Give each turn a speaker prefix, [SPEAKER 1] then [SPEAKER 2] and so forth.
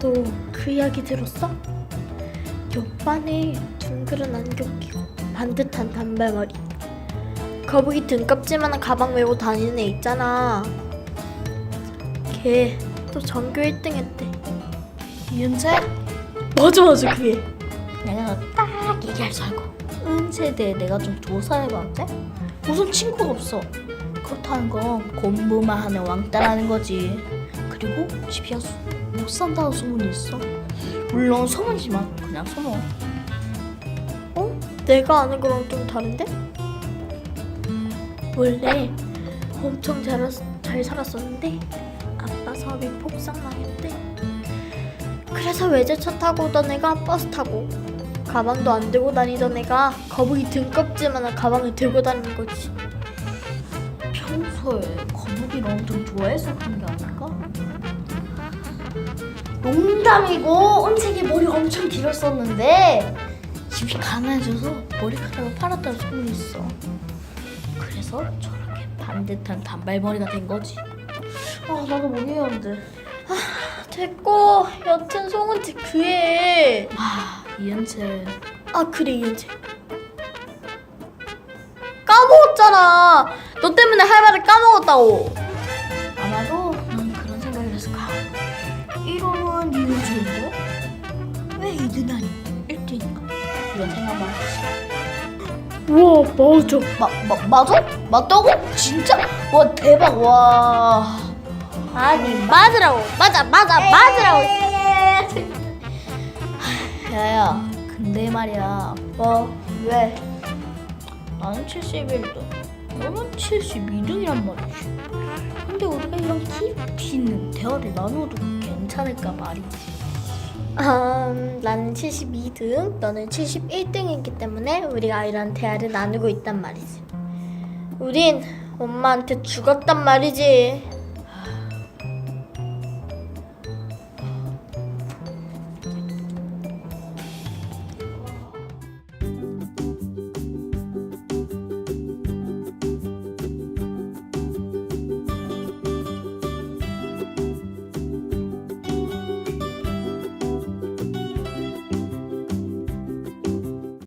[SPEAKER 1] 너 그 이야기 들었어? 옆반에 둥그런 안경 끼고 반듯한 단발머리. 거북이 등껍질만한 가방 메고 다니는 애 있잖아. 걔 또 전교 1등 했대.
[SPEAKER 2] 이은채?
[SPEAKER 1] 맞아 맞아 그게.
[SPEAKER 2] 내가 딱 얘기할 줄 알고. 은채에 대해 내가 좀 조사해봤는데 우선 친구가 없어. 그렇다는 건 공부만 하는 왕따라는 거지. 그리고 집이야 수- 못 산다는 소문이 있어 물론 소문이지만 그냥 소문
[SPEAKER 1] 어? 내가 아는 거랑 좀 다른데? 원래 엄청 잘, 살- 잘 살았었는데 아빠 사업이 폭삭망했대 그래서 외제차 타고 오던 애가 버스 타고 가방도 안 들고 다니던 애가 거북이 등껍질만한 가방을 들고 다니는 거지
[SPEAKER 2] 평소에 거북이를 엄청 좋아해서 그런 게 아닐까? 농담이고 은채기 머리가 엄청 길었었는데 집이 가난해져서 머리카락을 팔았다는 소문이 있어. 그래서 저렇게 반듯한 단발머리가 된 거지. 아 나도 모르겠는데.
[SPEAKER 1] 됐고. 여튼 송은지 그애
[SPEAKER 2] 아 이은채
[SPEAKER 1] 아 그래 이은재 까먹었잖아. 너 때문에 할 말을 까먹었다고
[SPEAKER 2] 왜 이드나니 1등인가 이런 생각만
[SPEAKER 1] 우와 맞아.
[SPEAKER 2] 마, 마, 맞아? 맞다고? 진짜? 와 대박 와.
[SPEAKER 1] 아니 맞으라고. 맞아 맞아 맞으라고.
[SPEAKER 2] 야야 근데 말이야.
[SPEAKER 1] 뭐 왜?
[SPEAKER 2] 나는 71등. 너는 72등이란 말이지. 근데 우리가 이런 깊이 있는 대화를 나눠도 괜찮을까 말이지
[SPEAKER 1] 음, 나는 72등 너는 71등이기 때문에 우리가 이런 대화를 나누고 있단 말이지. 우린 엄마한테 죽었단 말이지